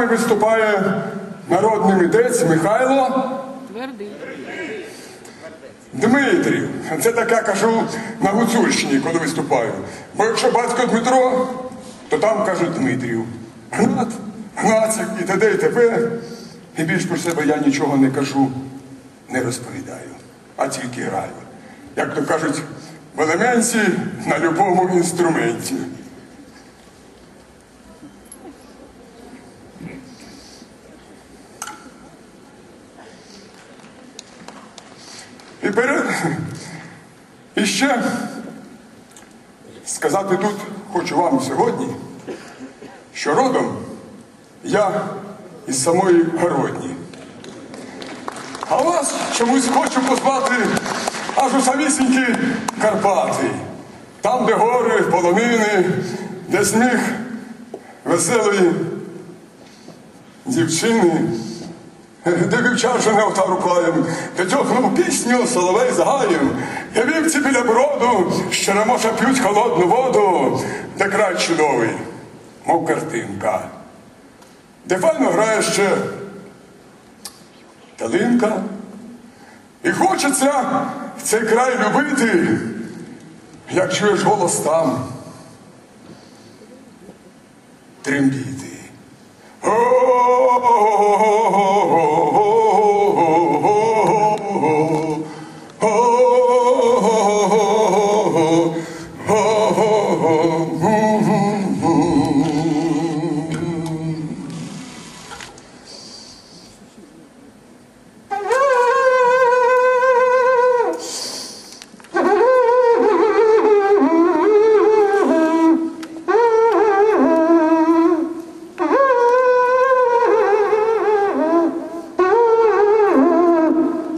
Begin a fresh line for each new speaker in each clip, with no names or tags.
вами виступає народний митець Михайло. Дмитрів. Це таке кажу на Гуцульщині, коли виступаю. Бо якщо батько Дмитро, то там кажуть Дмитрів. Гнат, Гнацик і т.д. і т.п. І більш про себе я нічого не кажу, не розповідаю, а тільки граю. Як то кажуть, в елементі на любому інструменті. І перед і ще сказати тут хочу вам сьогодні, що родом я із самої Городні. А вас чомусь хочу позвати аж у самісінькі Карпати. Там, де гори, полонини, де сніг веселої дівчини, де вівчар жене отару клаєм, де тьохнув пісню соловей загаєм, де вівці біля броду, що не може п'ють холодну воду, де край чудовий, мов картинка, де файно грає ще талинка. І хочеться цей край любити, як чуєш голос там. Трембіти. oh. oh, oh, oh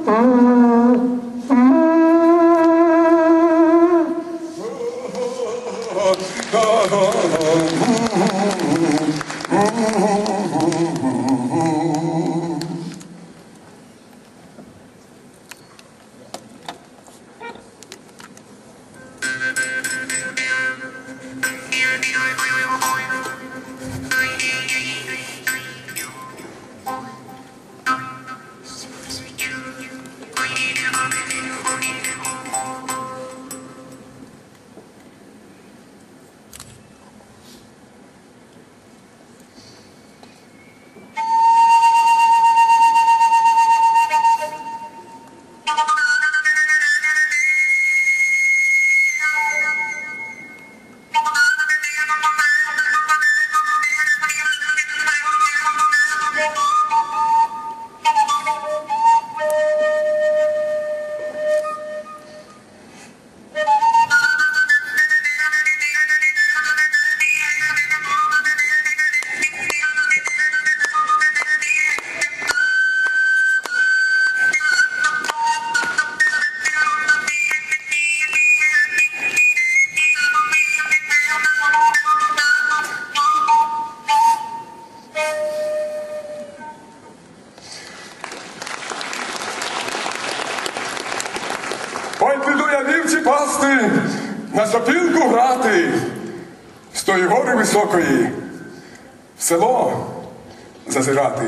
Mm. Вівці на сопілку грати, з тої гори високої, в село зазирати.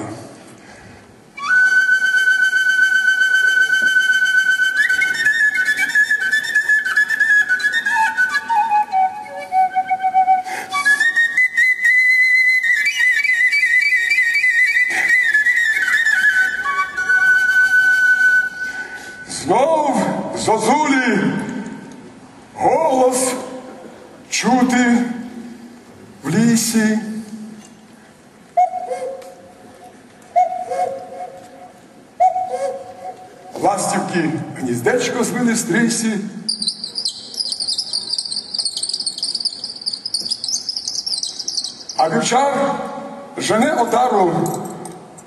А вівчар жене отару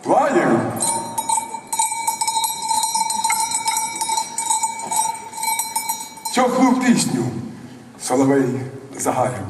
плаєм. тьохнув пісню Соловей загаєм.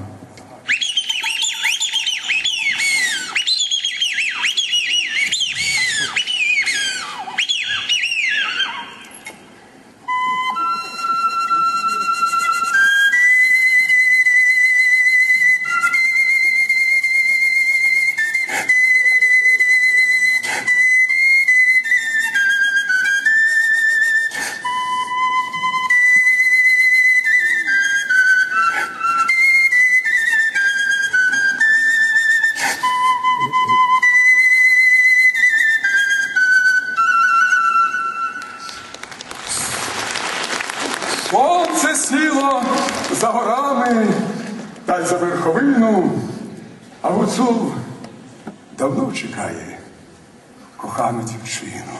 сонце сіло за горами та й за верховину, а гуцул давно чекає кохану дівчину.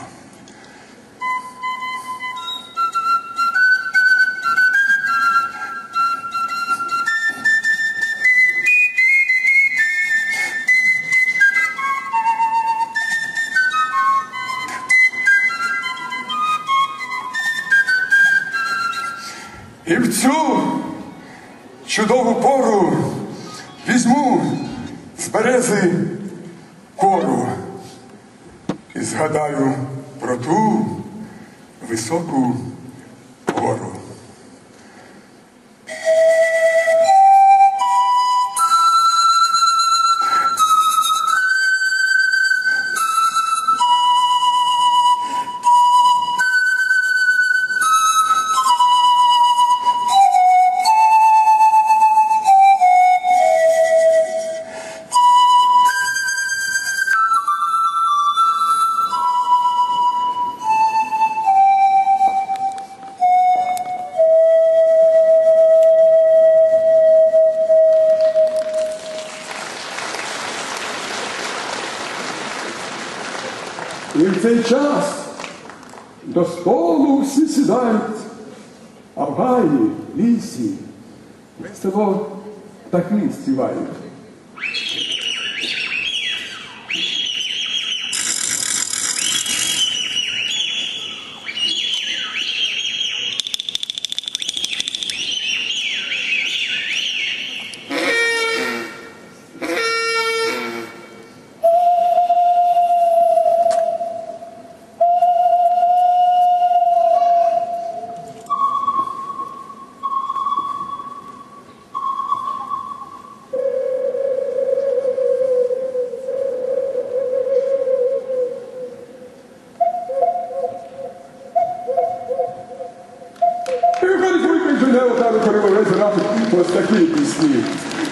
І в цю чудову пору візьму з берези кору і згадаю про ту високу
І в цей час до столу всі сідають, а в гаї, лісі, весело птахи співають. Spirit is here.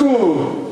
Vasco!